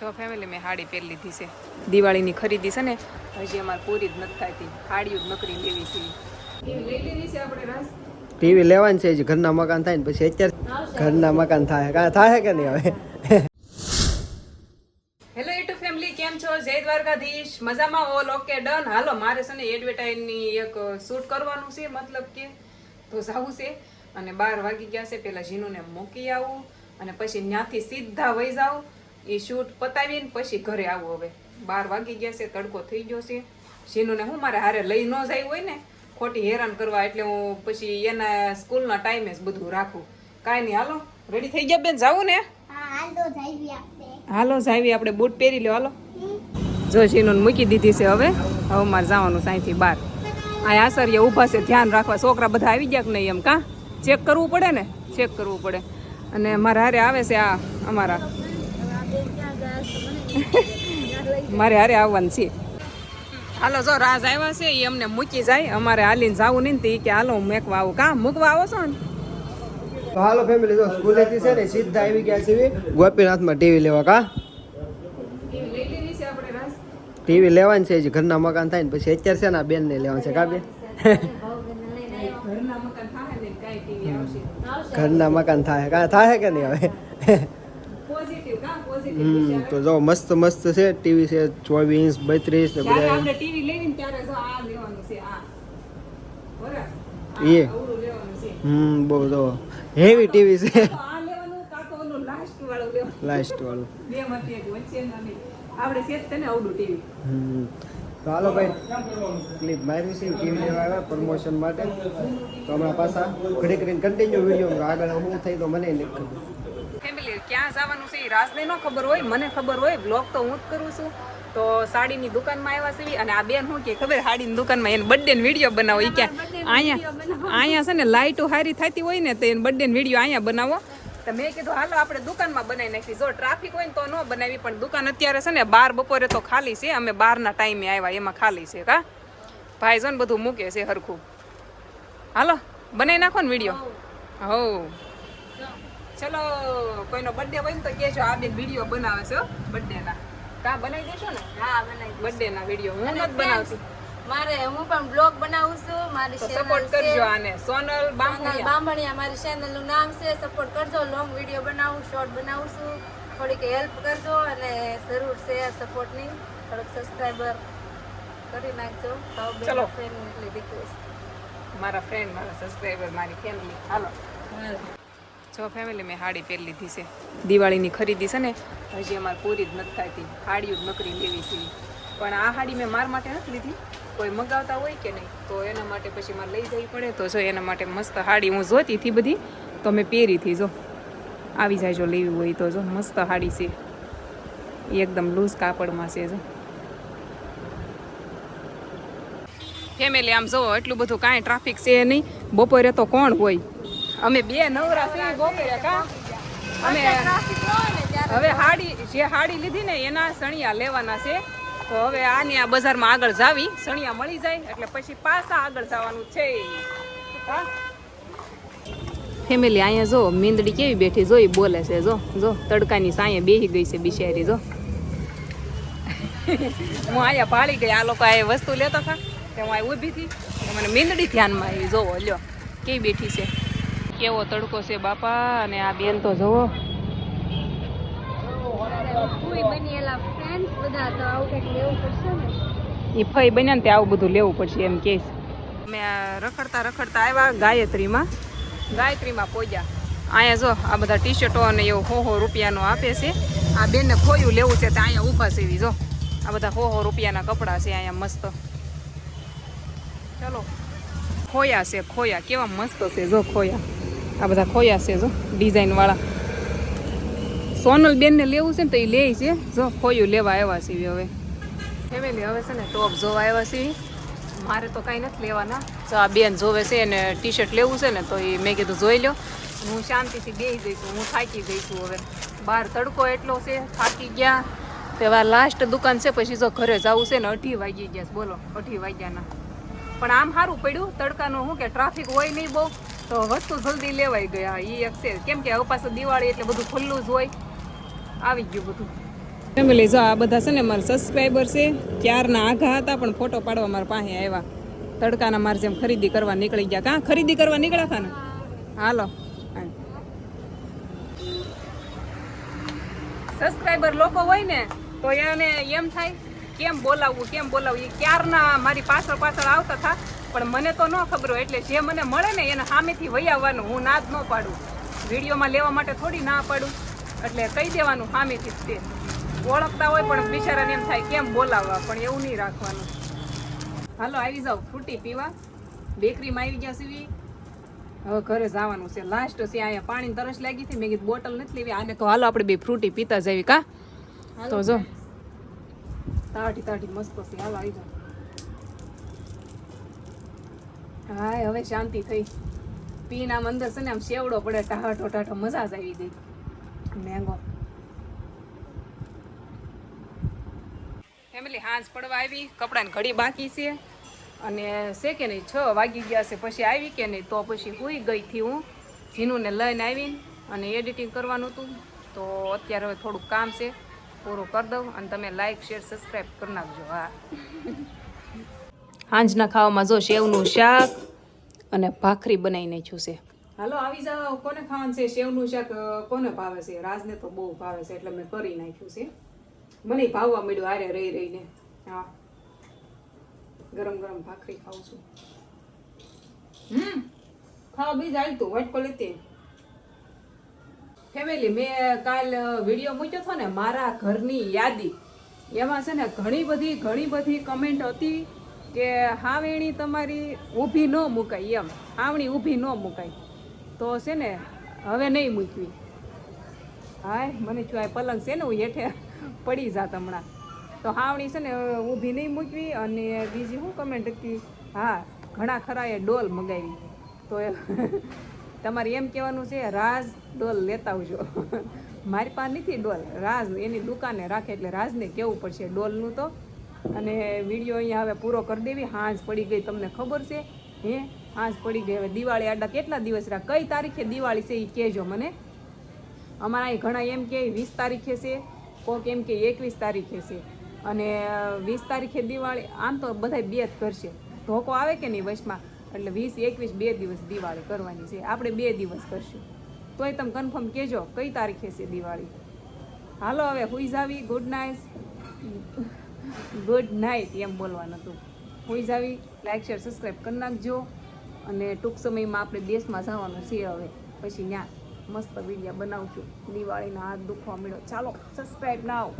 જો ફેમિલી મેં સાડી પહેરી લીધી છે. દિવાળીની ખરીદી છે ને હજી અમારે પૂરી જ નથી થતી સાડીઓ જ નકરી લેવી છે. લઈ છે આપણે રાસ? ટીવી લેવાની છે હજી ઘરના મકાન થાય ને પછી અત્યારે ઘરના મકાન થાય. કાંઈ થાય કે નહીં હવે? હેલો યુટ્યુબ ફેમિલી કેમ છો? જય દ્વારકાધીશ. મજામાં ઓલ ઓકે ડન હાલો મારે છે ને એડવર્ટાઇઝની એક શૂટ કરવાનું છે મતલબ કે તો જવું છે. અને બાર વાગી ગયા છે પેલા જીનુને મૂકી આવું. અને પછી ત્યાંથી સીધા વહી જાઉં. એ શૂટ પતાવીને પછી ઘરે આવું હવે. બાર વાગી ગયા છે તડકો થઈ ગયો છે. સીનુને હું મારે હારે લઈ ન જાય હોય ને ખોટી હેરાન કરવા એટલે હું પછી એના સ્કૂલના ટાઈમે જ બધું રાખું. કાંઈ નહીં હાલો. રેડી થઈ ગયા બેન? જાવું ને? હાલો જાવી આપણે. બૂટ પહેરી લો હાલો. જો શીનુને મૂકી દીધી છે હવે. હવે મારે જવાનું સાંઈથી બાર આ આસરીએ ઊભા છે ધ્યાન રાખવા. છોકરા બધા આવી ગયા કે નહીં એમ કાં? ચેક કરવું પડે ને? ચેક કરવું પડે. અને મારા હારે આવે છે આ અમારા મારે હારે આવવાનું છે. હાલો જો રાજ આવ્યા છે એ અમને મૂકી જાય. અમારે હાલીને જવું નહીં તી કે હાલો હું મેકવા આવું. કાં મૂકવા આવો છો ને? તો હાલો ફેમિલી જો સ્કૂલેથી છે ને સીધા આવી ગયા છે ગોપીનાથમાં ટીવી લેવા કા? લઈ લેવી છે આપણે રાજ ટીવી લેવાની છે હજી ઘરના મકાન થાય ને પછી અત્યારે છે ને બેન ને લેવાનું છે કા બેન? ઘરના મકાન થાય ને કાંઈ ટીવી આવશે. ઘરના મકાન થાય કે નહીં હવે? કાં હમ તો જો મસ્ત મસ્ત છે. ટીવી છે ચોવીસ બત્રીસ ને બધા. આપણે ટીવી લેવી ત્યારે જો આ લેવાનું છે આ. બરાબર? એ લેવાનું છે. હમ બહુ જો. હેવી ટીવી છે. આ લેવાનું કા તો ઓલું લાસ્ટ વાળું લેવાનું. લાસ્ટ વાળું. બે માંથી એક વચ્ચે નહીં આપણે સેટ તને આવડું ટીવી. હમ. તો હાલો ભાઈ ક્લિપ મારી છે ટીવી લેવા આવ્યા પ્રમોશન માટે. તો હમણાં પાછા ઘડી કરીને કન્ટિન્યુ વીડિયો આગળ હું થઈ તો મને નથી ખબર. ક્યાં જવાનું છે એ રાજને ન ખબર હોય મને ખબર હોય બ્લોગ તો હું જ કરું છું. તો સાડીની દુકાનમાં આવ્યા છે અને આ બેન શું કે ખબર? સાડીની દુકાનમાં એને બર્થડે વીડિયો બનાવો એ ક્યાં? અહીંયા અહીંયા છે ને લાઇટો હારી થતી હોય ને તો એને બર્થડે વીડિયો અહીંયા બનાવો. તો મેં કીધું હાલો આપણે દુકાનમાં બનાવી નાખી જો ટ્રાફિક હોય ને તો ન બનાવી પણ દુકાન અત્યારે છે ને બાર બપોરે તો ખાલી છે. અમે બારના ટાઈમે આવ્યા એમાં ખાલી છે કા? ભાઈ જો ને બધું મૂકે છે હરખું. હાલો બનાવી નાખો ને વીડિયો હો ચલો કોઈનો બર્થડે હોય ને તો કહેજો આ બેન વીડિયો બનાવે છે બર્થડે ના કા બનાવી દેશો ને? હા બનાવી બર્થડે ના વીડિયો હું નથી બનાવતી. મારે હું પણ બ્લોગ બનાવું છું. મારી તો સપોર્ટ કરજો આને. સોનલ બામણિયા બામણિયા મારી ચેનલનું નામ છે. સપોર્ટ કરજો. લોંગ વીડિયો બનાવું શોર્ટ બનાવું છું. થોડીક હેલ્પ કરજો અને જરૂર છે સપોર્ટની. થોડોક સબસ્ક્રાઈબર કરી નાખજો. ચલો. ફ્રેન્ડ એટલી રિક્વેસ્ટ મારા ફ્રેન્ડ મારા સબસ્ક્રાઈબર મારી ફેમિલી હાલો. જો ફેમિલી મેં હાડી પહેરી લીધી છે. દિવાળીની ખરીદી છે ને, હજી અમારે પૂરી જ નથી થતી. હાડીઓ જ નકરી લેવી છે. પણ આ હાડી મેં માર માટે નથી લીધી. કોઈ મગાવતા હોય કે નહીં, તો એના માટે પછી મારે લઈ જવી પડે. તો જો એના માટે મસ્ત હાડી હું જોતી હતી બધી, તો મેં પહેરી હતી જો. આવી જાય જો લેવી હોય તો જો, મસ્ત હાડી છે. એકદમ લૂઝ કાપડમાં છે જો. ફેમિલી આમ જુઓ એટલું બધું કાંઈ ટ્રાફિક છે નહીં. બપોરે તો કોણ હોય? અમે બે નવરા છે બપોરે કા? હવે હાડી, જે હાડી લીધી ને એના સણિયા લેવાના છે. તો હવે આની આ બજારમાં આગળ જાવી, સણિયા મળી જાય, એટલે પછી પાછા આગળ જવાનું છે. ફેમિલી અહીંયા જો, મીંદડી કેવી બેઠી જો ઈ બોલે છે, જો જો, તડકાની સાંયે બેહી ગઈ છે બિચારી, જો. હું અહીંયા ભાળી ગઈ, આ લોકો આ વસ્તુ લેતા હતા, તે હું અહીં ઊભી હતી. મને મીંદડી ધ્યાનમાં આવી, જોવો, લ્યો, કેવી બેઠી છે. કેવો તડકો છે બાપા? અને આ બેન તો જોવો કોઈ બનેલા ફ્રેન્ડ્સ બધા તો આવું કંઈક લેવું પડશે એ ફઈ બન્યા ને તે આવું બધું લેવું પડશે એમ કે અમે આ રખડતા રખડતા આવ્યા ગાયત્રીમાં. ગાયત્રીમાં પહોંચ્યા અહીંયા જો આ બધા ટી શર્ટો અને એવું હો હો રૂપિયાનો આપે છે. આ બેનને ખોયું લેવું છે તો અહીંયા ઊભા જો. આ બધા હો હો રૂપિયાના કપડાં છે અહીંયા મસ્ત. ચલો. ખોયા છે ખોયા. કેવા મસ્ત છે જો ખોયા. આ બધા ખોયા છે, જો ડિઝાઇન વાળા. સોનલ બેનને લેવું છે ને તો એ લે છે. જો, ખોયું, લેવા આવ્યા છે હવે. ફેમિલી હવે છે ને ટોપ જોવા આવ્યા છીએ મારે તો કાંઈ નથી લેવાના. જો આ બેન જોવે છે અને ટી શર્ટ લેવું છે ને તો એ મેં કીધું જોઈ લો હું શાંતિથી બેસી જઈશું, હું થાકી છું હવે. બહાર તડકો એટલો છે, થાકી ગયા. તેવા લાસ્ટ દુકાન છે, પછી જો ઘરે જવું છે ને અઢી વાગી ગયા છે. બોલો, અઢી વાગ્યાના. પણ આમ સારું પડ્યું, તડકાનું શું કે ટ્રાફિક હોય નહીં બહુ. તો વસ્તુ જલ્દી લેવાઈ ગયા એ છે. કેમ કે હવે પાછું દિવાળી એટલે બધું ખુલ્લું જ હોય. આવી ગયું બધું. ફેમિલી જો આ બધા છે ને મારા સબસ્ક્રાઈબર છે ક્યારના આઘા હતા પણ ફોટો પાડવા મારા પાસે આવ્યા. તડકાના મારે જેમ ખરીદી કરવા નીકળી ગયા. કાં ખરીદી કરવા નીકળ્યા હતા ને? હાલો. સબસ્ક્રાઈબર લોકો હોય ને તો એને એમ થાય કેમ બોલાવવું કેમ બોલાવવું એ ક્યારના મારી પાછળ પાછળ આવતા હતા પણ મને તો ન ખબર હોય એટલે જે મને મળે ને એને સામેથી વહી આવવાનું હું ના જ ન પાડું. વિડીયોમાં લેવા માટે થોડી ના પાડું એટલે કહી દેવાનું સામેથી જ તે. ઓળખતા હોય પણ બિચારાને એમ થાય કેમ બોલાવવા પણ એવું નહીં રાખવાનું. હાલો આવી જાઓ ફ્રૂટી પીવા. બેકરીમાં આવી ગયા સીવી હવે ઘરે જવાનું છે. લાસ્ટ છે અહીંયા પાણી તરસ લાગી હતી મેં કીધું બોટલ નથી લેવી આને તો હાલો આપણે બે ફ્રૂટી પીતા જઈએ કા? તો જો. તાટી તાટી મસ્ત છે હાલો આવી જાઓ. હા હવે શાંતિ થઈ. પીને આમ અંદર છે ને આમ શેવડો પડે ટાહટો ટાટો મજા જ આવી ગઈ. મેંગો. ફેમિલી, હાંજ પડવા આવી. કપડાની ઘડી બાકી છે. અને છે કે નહીં, છ વાગી ગયા છે, પછી આવી કે નહીં, તો પછી હુઈ ગઈ થી હું જીનુને લઈને આવીને અને એડિટિંગ કરવાનું હતું. તો અત્યારે હવે થોડુંક કામ છે. પૂરું કરી દઉં અને તમે લાઈક શેર સબસ્ક્રાઈબ કરી નાખજો. હા. સાંજના ખાવામાં જો સેવનું શાક અને ભાખરી બનાવી નાખ્યું છે. હાલો આવી જાઓ. કોને ખાવાનું છે? સેવનું શાક કોને ભાવે છે? રાજને તો બહુ ભાવે છે એટલે મેં કરી નાખ્યું છે. મને ભાવવા મળ્યું આરે રહી રહીને. હા. ગરમ ગરમ ભાખરી ખાઉં છું. હમ. ખાવા બીજ તું વાટકો લેતી ફેમિલી, મેં કાલ વીડિયો મૂક્યો હતો ને, મારા ઘરની યાદી. એમાં છે ને, ઘણી બધી ઘણી બધી કમેન્ટ હતી કે, હાવેણી તમારી ઊભી ન મુકાય, એમ. હાવણી ઊભી ન મુકાય. તો છે ને, હવે નહીં મૂકવી હાય, મને આ પલંગ છે ને, હું હેઠે પડી જાત હમણાં. તો હાવણી છે ને ઊભી નહીં મૂકવી અને બીજી શું કમેન્ટ હતી, હા, ઘણા ખરા એ ડોલ મગાવી. તો તમારે એમ કહેવાનું છે, રાજ ડોલ લેતા આવજો. મારી પાસે નથી ડોલ, રાજ એની દુકાને રાખે એટલે રાજને કહેવું પડશે ડોલનું તો? અને વીડિયો અહીંયા હવે પૂરો કરી દેવી, હાંજ પડી ગઈ તમને ખબર છે? હે? હાંજ પડી ગઈ, હવે દિવાળી આડા કેટલા દિવસ રહ્યા? કઈ તારીખે દિવાળી છે એ કહેજો મને. અમારા અહીં ઘણા એમ કે વીસ તારીખે છે, કોક એમ કે એકવીસ તારીખે છે. અને વીસ તારીખે દિવાળી, આમ તો બધા બે જ કરશે. ધોકો આવે કે નહીં વચમાં? એટલે વીસ, એકવીસ બે દિવસ દિવાળી કરવાની છે. આપણે બે દિવસ કરશું. તોય તમે કન્ફર્મ કહેજો, કઈ તારીખે છે દિવાળી? હાલો હવે હુઈ જાવી ગુડ નાઇટ ગુડ નાઇટ એમ બોલવાનું હતું. હુઈ જાવી લાઈક શેર સબસ્ક્રાઈબ કરી નાખજો. અને ટૂંક સમયમાં આપણે દેશમાં જવાનું છે હવે. પછી ત્યાં મસ્ત વિડીયા બનાવશું. દિવાળીના હાથ દુખવા મળ્યો ચાલો સબસ્ક્રાઈબ ના આવો